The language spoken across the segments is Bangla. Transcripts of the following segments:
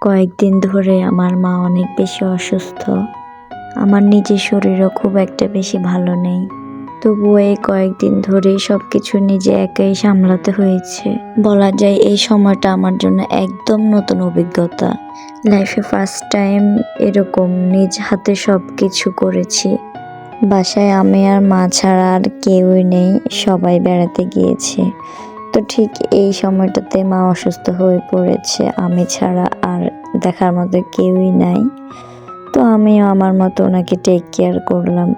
কয়েকদিন ধরে আমার মা অনেক বেশি অসুস্থ। আমার নিজের শরীরও খুব একটা বেশি ভালো নেই। তবুও এই কয়েকদিন ধরে সব কিছু নিজে একাই সামলাতে হয়েছে। বলা যায় এই সময়টা আমার জন্য একদম নতুন অভিজ্ঞতা। লাইফে ফার্স্ট টাইম এরকম নিজ হাতে সব কিছু করেছি। বাসায় আমি আর মা ছাড়া আর কেউই নেই, সবাই বেড়াতে গিয়েছে। তো ঠিক এই সময়টাতে মা অসুস্থ হয়ে পড়েছে। আমি ছাড়া আর দেখার মতো কেউই নাই। তো আমিও আমার মতো ওনাকে টেক কেয়ার করলাম।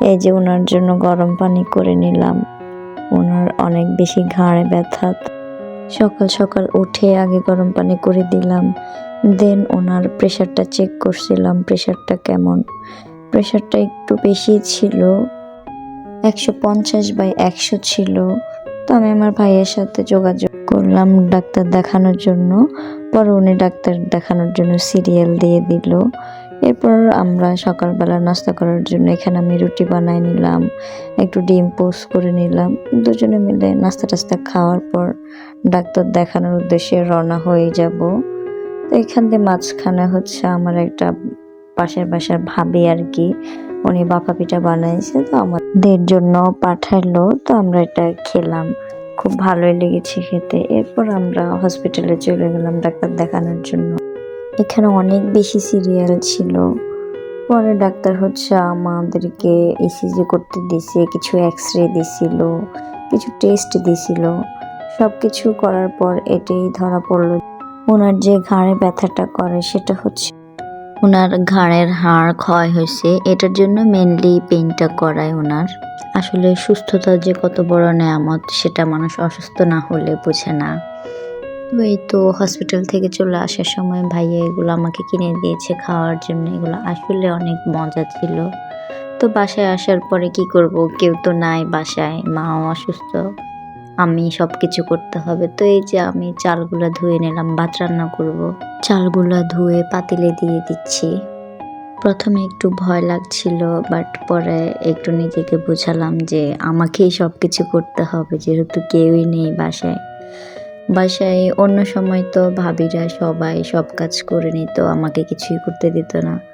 এই যে ওনার জন্য গরম পানি করে নিলাম। ওনার অনেক বেশি ঘাড়ে ব্যথা। সকাল সকাল উঠে আগে গরম পানি করে দিলাম। দেন ওনার প্রেশারটা চেক করছিলাম প্রেশারটা কেমন? প্রেশারটা একটু বেশি ছিল। একশো পঞ্চাশ বাই একশো ছিল। তো আমি আমার ভাইয়ের সাথে যোগাযোগ করলাম ডাক্তার দেখানোর জন্য। পরে উনি ডাক্তার দেখানোর জন্য সিরিয়াল দিয়ে দিল। এরপর আমরা সকালবেলা নাস্তা করার জন্য এখানে আমি রুটি বানাই নিলাম, একটু ডিম পোস্ট করে নিলাম। দুজনে মিলে নাস্তা টাস্তা খাওয়ার পর ডাক্তার দেখানোর উদ্দেশ্যে রওনা হয়ে যাব। তো এখান থেকে মাঝখানে হচ্ছে আমার একটা পাশের বাসার ভাবি আর কি উনি বাপা পিঠা বানাইছে তো আমাদের জন্য পাঠালো তো আমরা এটা খেলাম। খুব ভালোই লেগেছে খেতে। এরপর আমরা হসপিটালে চলে গেলাম ডাক্তার দেখানোর জন্য। এখানে অনেক বেশি সিরিয়াল ছিল। পরে ডাক্তার হচ্ছে আমাদেরকে ইসিজি করতে দিছে কিছু এক্স রে দিছিল কিছু টেস্ট দিছিল সব কিছু করার পর এটাই ধরা পড়ল। ওনার যে ঘাড়ে ব্যথাটা করে, সেটা হচ্ছে ওনার ঘাড়ের হাড় ক্ষয় হয়েছে, এটার জন্য মেনলি পেইনটা করায় ওনার। আসলে সুস্থতা যে কত বড় নেয়ামত, সেটা মানুষ অসুস্থ না হলে বোঝে না। তো এই তো হসপিটাল থেকে চলে আসার সময় ভাইয়া এগুলো আমাকে কিনে দিয়েছে খাওয়ার জন্য, এগুলো আসলে অনেক মজা ছিল। তো বাসায় আসার পরে কি করব? কেউ তো নাই বাসায়, মাও অসুস্থ। আমি সব কিছু করতে হবে। তো এই যে আমি চালগুলো ধুয়ে নিলাম, ভাত রান্না করব। চালগুলো ধুয়ে পাতিলে দিয়ে দিচ্ছি। প্রথমে একটু ভয় লাগছিল বাট পরে একটু নিজেকে বোঝালাম যে আমাকেই সব কিছু করতে হবে, যেহেতু কেউই নেই বাসায়। বাসায় অন্য সময় তো ভাবিরা সবাই সব কাজ করে নিত, আমাকে কিছুই করতে দিত না।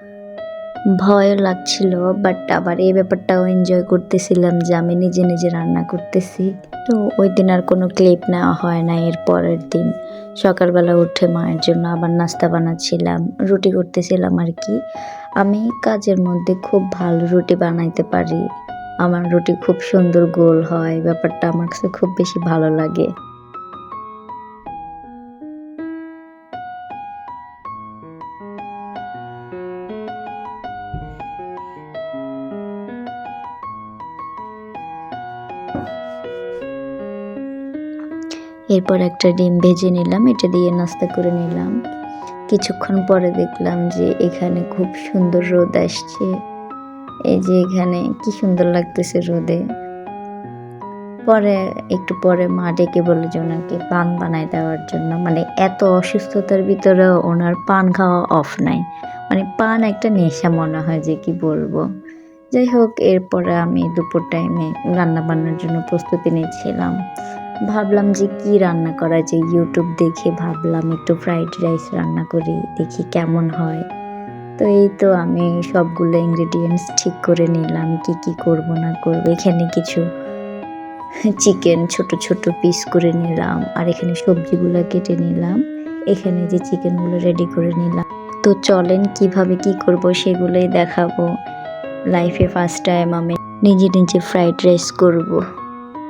ভয় লাগছিল বাট আবার এই ব্যাপারটাও এনজয় করতেছিলাম যে আমি নিজে নিজে রান্না করতেছি। তো ওই দিন আর কোনো ক্লিপ নেওয়া হয় না, এর পরের দিন। সকালবেলা উঠে মায়ের জন্য আবার নাস্তা বানাচ্ছিলাম, রুটি করতেছিলাম আর কি। আমি কাজের মধ্যে খুব ভালো রুটি বানাইতে পারি। আমার রুটি খুব সুন্দর গোল হয়, ব্যাপারটা আমার কাছে খুব বেশি ভালো লাগে। এরপর একটা ডিম ভেজে নিলাম, এটা দিয়ে নাস্তা করে নিলাম। কিছুক্ষণ পরে দেখলাম যে এখানে খুব সুন্দর রোদ আসছে। এই যে এখানে কি সুন্দর লাগতেছে রোদে। পরে, একটু পরে মা ডেকে বলে যে ওনাকে পান বানাই দেওয়ার জন্য। মানে এত অসুস্থতার ভিতরেও ওনার পান খাওয়া অফ নাই। মানে পান একটা নেশা মনে হয় যে কি বলব। যাই হোক, এরপরে আমি দুপুর টাইমে রান্না বান্নার জন্য প্রস্তুতি নিচ্ছিলাম। ভাবলাম যে কি রান্না করা যায় ইউটিউব দেখে ভাবলাম একটু ফ্রাইড রাইস রান্না করি, দেখি কেমন হয়। তো এই তো আমি সবগুলো ইনগ্রেডিয়েন্টস ঠিক করে নিলাম, কি কি করব না করব, এখানে কিছু চিকেন ছোট ছোট পিস করে নিলাম, আর এখানে সবজিগুলো কেটে নিলাম, এখানে যে চিকেনগুলো রেডি করে নিলাম। তো চলেন কীভাবে কি করব সেগুলোই দেখাবো। লাইফে ফার্স্ট টাইম আমি নিজে নিজে ফ্রাইড রাইস করব।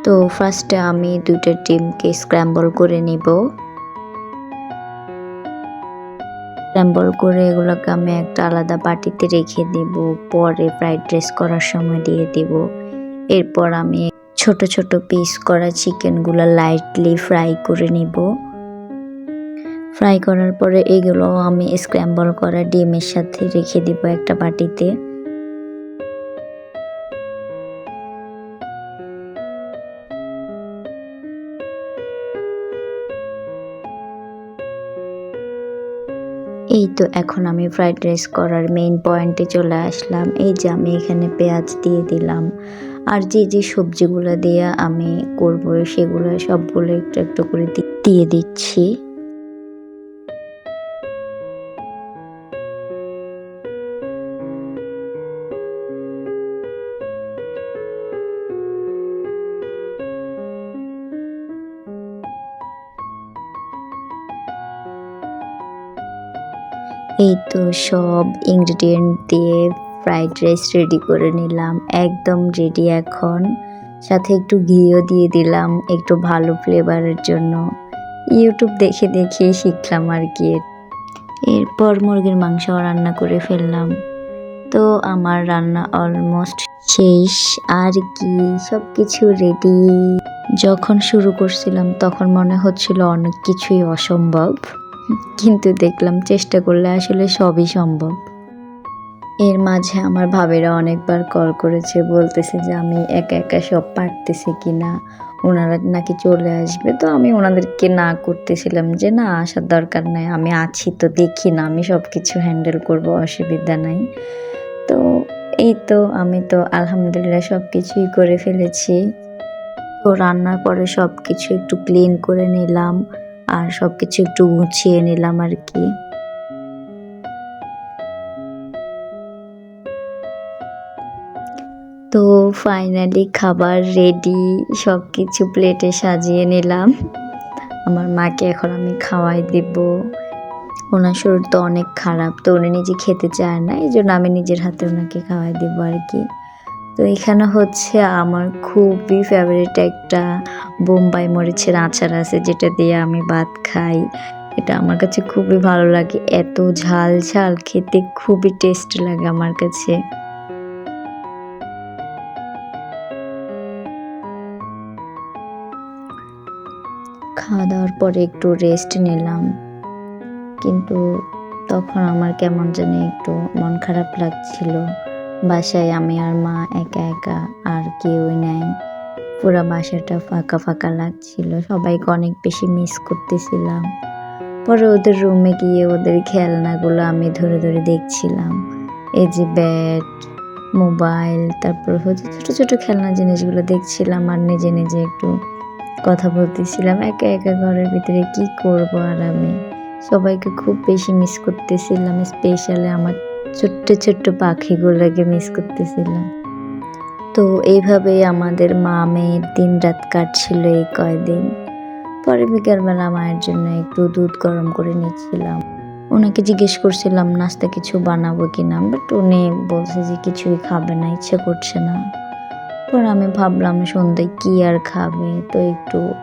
তো ফার্স্টে আমি দুইটা ডিমকে স্ক্র্যাম্বল করে নিব। স্ক্র্যাম্বল করে এগুলোকে আমি একটা আলাদা বাটিতে রেখে দিব। পরে ফ্রাইড রাইস করার সময় দিয়ে দিব। এরপর আমি ছোট ছোট পিস করা চিকেনগুলো লাইটলি ফ্রাই করে নিব। ফ্রাই করার পরে এগুলো আমি স্ক্র্যাম্বল করা ডিমের সাথে রেখে দিব একটা বাটিতে। এই তো এখন আমি ফ্রাইড রাইস করার মেইন পয়েন্টে চলে আসলাম। এই যে আমি এখানে পেঁয়াজ দিয়ে দিলাম। আর যে যে সবজিগুলো দিয়ে আমি করব, সেগুলো সবগুলো একটু একটু করে দিয়ে দিচ্ছি। এই তো সব ইনগ্রিডিয়েন্ট দিয়ে ফ্রাইড রাইস রেডি করে নিলাম, একদম রেডি এখন। সাথে একটু ঘিও দিয়ে দিলাম, একটু ভালো ফ্লেভারের জন্য। ইউটিউব দেখে দেখে শিখলাম আর কি। এরপর মুরগির মাংস রান্না করে ফেললাম। তো আমার রান্না অলমোস্ট শেষ। আর কি সব কিছু রেডি যখন শুরু করছিলাম, তখন মনে হচ্ছিল অনেক কিছুই অসম্ভব। কিন্তু দেখলাম চেষ্টা করলে আসলে সবই সম্ভব। এর মাঝে আমার ভাবিরা অনেকবার কল করেছে, বলতেছে যে আমি একা একা সব পারতেছি কি না ওনারা নাকি চলে আসবে। তো আমি ওনাদেরকে না করতেছিলাম যে না, আসার দরকার নাই, আমি আছি তো, দেখি না, আমি সব কিছু হ্যান্ডেল করব, অসুবিধা নাই। তো এই তো আমি তো আলহামদুলিল্লাহ সব কিছুই করে ফেলেছি। তো রান্নার পরে সব কিছু একটু ক্লিন করে নিলাম। আর সব কিছু একটু গুছিয়ে নিলাম আর কি। তো ফাইনালি খাবার রেডি সব কিছু প্লেটে সাজিয়ে নিলাম। আমার মাকে এখন আমি খাওয়াই দিব। ওনার শরীর তো অনেক খারাপ, তো উনি নিজে খেতে চায় না এই জন্য আমি নিজের হাতে ওনাকে খাওয়াই দিব আর কি। তো এখানে হচ্ছে আমার খুবই ফেভারিট একটা বোম্বাই মরিচের আচার আছে, যেটা দিয়ে আমি ভাত খাই। এটা আমার কাছে খুবই ভালো লাগে। এত ঝাল ঝাল, খেতে খুবই টেস্ট লাগে আমার কাছে। খাওয়া দাওয়ার পরে একটু রেস্ট নিলাম। কিন্তু তখন আমার কেমন জানি একটু মন খারাপ লাগছিল। বাসায় আমি আর মা একা একা আর কেউই নাই। পুরো বাসাটা ফাঁকা ফাঁকা লাগছিল। সবাইকে অনেক বেশি মিস করতেছিলাম। পরে ওদের রুমে গিয়ে ওদের খেলনাগুলো আমি ধরে ধরে দেখছিলাম। এই যে ব্যাট মোবাইল তারপর হচ্ছে ছোটো ছোটো খেলনা জিনিসগুলো দেখছিলাম আর নিজে নিজে একটু কথা বলতেছিলাম, একা একা ঘরের ভিতরে কি করব আর আমি? সবাইকে খুব বেশি মিস করতেছিলাম স্পেশালি আমার ছোট্ট ছোট্ট পাখিগুলোকে মিস করতেছিলাম। তো এইভাবেই আমাদের মা মেয়ের দিন রাত কাটছিল এই কয়দিন। পরে বিকালবেলা মায়ের জন্য একটু দুধ গরম করে নিচ্ছিলাম। ওনাকে জিজ্ঞেস করছিলাম, নাস্তা কিছু বানাবো কিনা? বাট উনি বলছে যে, কিছুই খাবে না, ইচ্ছে করছে না। পর আমি ভাবলাম, সন্ধ্যায় কি আর খাবে? তো একটু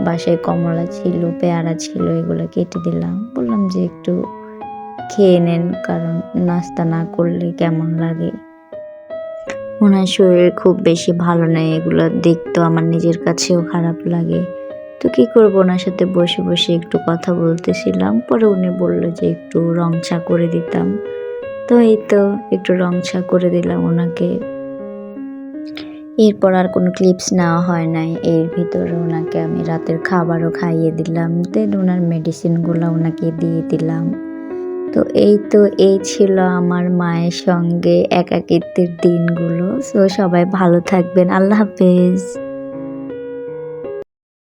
বাসায় কমলা ছিল, পেয়ারা ছিল, এগুলো কেটে দিলাম। বললাম যে, একটু খেয়ে নেন, কারণ নাস্তা না করলে কেমন লাগে? ওনার শরীর খুব বেশি ভালো নেই, এগুলো দেখতেও আমার নিজের কাছেও খারাপ লাগে। তো কি করব, ওনার সাথে বসে বসে একটু কথা বলতেছিলাম, পরে উনি বলল যে একটু রং চা করে দিতাম। তো এই তো একটু রং চা করে দিলাম ওনাকে। এরপর আর কোনো ক্লিপস নেওয়া হয় নাই, এর ভিতরে ওনাকে আমি রাতের খাবারও খাইয়ে দিলাম, দেন ওনার মেডিসিনগুলো ওনাকে দিয়ে দিলাম। তো এই তো এই ছিল আমার মায়ের সঙ্গে একাকিত্বের দিনগুলো। সো সবাই ভালো থাকবেন। আল্লাহ হাফেজ।